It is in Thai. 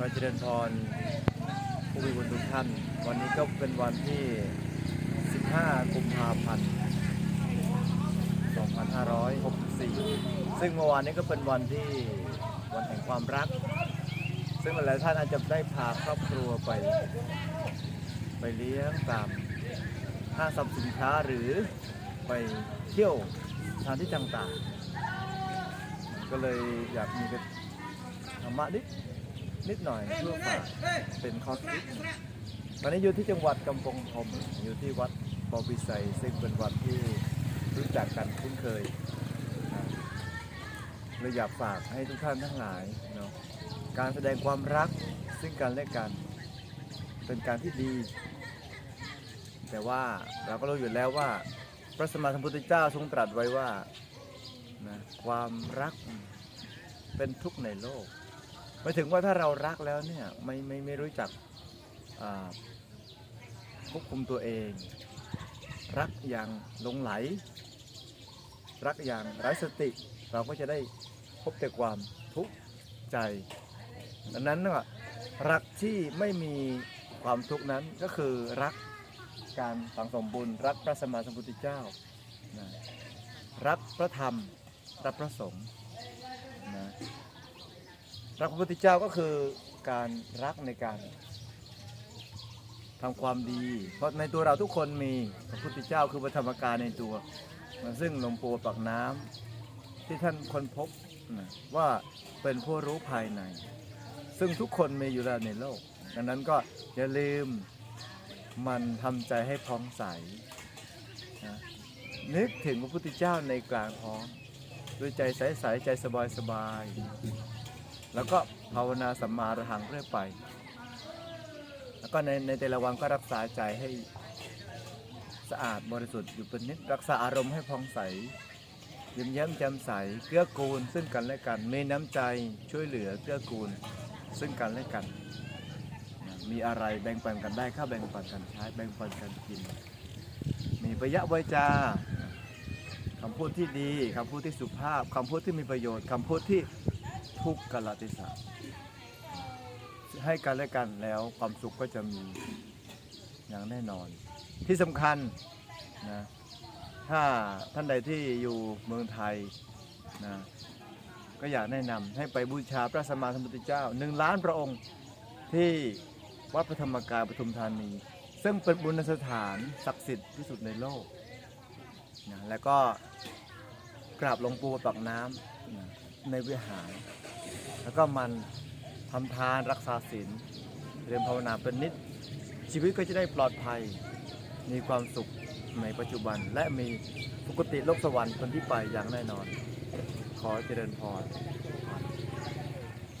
ขอเจริญพรผู้มีบุญทุกท่าน วันนี้ก็เป็นวันที่ 15 กุมภาพันธ์ 2564 ซึ่งเมื่อวานนี้ก็เป็นวันที่วันแห่งความรัก ซึ่งหลายๆท่านอาจจะได้พาครอบครัวไป ไปเลี้ยงตามห้างสรรพสินค้าหรือไปเที่ยวสถานที่ต่างๆ ก็เลยอยากมีธรรมะนิด นิดหน่อยเพื่อฝากเป็นข้อคิดตอนนี้อยู่ที่จังหวัดกำปงธมอยู่ที่วัดปอปิไซซึ่งเป็นวัดที่รู้จักกันคุ้นเคยนะเลยอยากฝากให้ทุกท่านทั้งหลายเนาะการแสดงความรักซึ่งกันและกัน เป็นการที่ดี แต่ว่าเราก็รู้อยู่แล้วว่า พระสมมาสัมพุทธเจ้าทรงตรัสไว้ว่านะความรักเป็นทุกข์ในโลก หมายถึงว่าถ้าเรารักแล้วเนี่ยไม่ไม่ไม่รู้จักควบคุมตัวเอง รักอย่างลงไหล รักอย่างไร้สติ เราก็จะได้พบแต่ความทุกข์ใจดังนั้นว่ารักที่ไม่มีความทุกข์นั้นก็คือรักการสังสมบุญรักพระสมมาสมพุทธเจ้า รักพระธรรม รักพระสงฆ์ รักพระพุทธเจ้าก็คือการรักในการทำความดี เพราะในตัวเราทุกคนมีพระพุทธเจ้าคือพระธรรมกายในตัวนซึ่งหลวงปู่ปักน้ำที่ท่านค้นพบว่าเป็นผู้รู้ภายใน ซึ่งทุกคนมีอยู่แล้วในโลก ดังนั้นก็อย่าลืมมันทำใจให้พร้องใสนะนึกถึงพระพุทธเจ้าในกลางท้องด้วยใจใสๆใจสบายๆ แล้วก็ภาวนาสัมมาอรหังเรื่อยไป แล้วก็ในในแต่ละวันก็รักษาใจให้สะอาดบริสุทธิ์อยู่เป็นนิดรักษาอารมณ์ให้พองใสยิ้มแย้มแจ่มใสเกื้อกูลซึ่งกันและกันมีน้ำใจช่วยเหลือเกื้อกูลซึ่งกันและกัน มีอะไรแบ่งปันกันได้ข้าแบ่งปันกันใช้แบ่งปันกันกิน มีประยะไวจาคำพูดที่ดีคำพูดที่สุภาพคำพูดที่มีประโยชน์คำพูดที่ ทุกกลติสะให้กันและกันแล้วความสุขก็จะมีอย่างแน่นอน ที่สำคัญนะถ้าท่านใดที่อยู่เมืองไทยนะก็อยากแนะนำให้ไปบูชาพระสัมมาสัมพุทธเจ้าหนึ่งล้านพระองค์ที่วัดพระธรรมกายปทุมธานี ซึ่งเป็นบุญสถานศักดิ์สิทธิ์ที่สุดในโลกนะแล้วก็กราบหลวงปู่ปักน้ำนะ ในวิหาร แล้วก็มันทำทานรักษาศีลเรียนภาวนาเป็นนิด ชีวิตก็จะได้ปลอดภัย มีความสุขในปัจจุบัน และมีปกติโลกสวรรค์คนที่ไปอย่างแน่นอน ขอเจริญพร